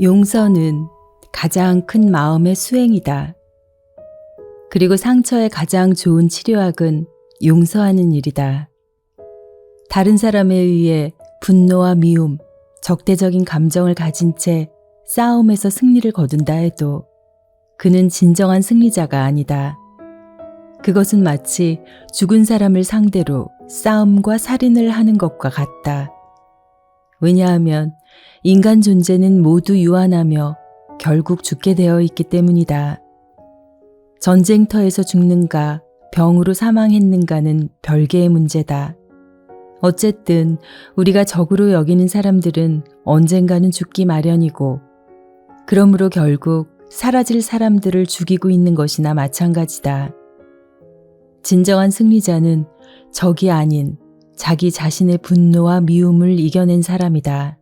용서는 가장 큰 마음의 수행이다. 그리고 상처의 가장 좋은 치료학은 용서하는 일이다. 다른 사람에 의해 분노와 미움, 적대적인 감정을 가진 채 싸움에서 승리를 거둔다 해도 그는 진정한 승리자가 아니다. 그것은 마치 죽은 사람을 상대로 싸움과 살인을 하는 것과 같다. 왜냐하면 인간 존재는 모두 유한하며 결국 죽게 되어 있기 때문이다. 전쟁터에서 죽는가, 병으로 사망했는가는 별개의 문제다. 어쨌든 우리가 적으로 여기는 사람들은 언젠가는 죽기 마련이고, 그러므로 결국 사라질 사람들을 죽이고 있는 것이나 마찬가지다. 진정한 승리자는 적이 아닌 자기 자신의 분노와 미움을 이겨낸 사람이다.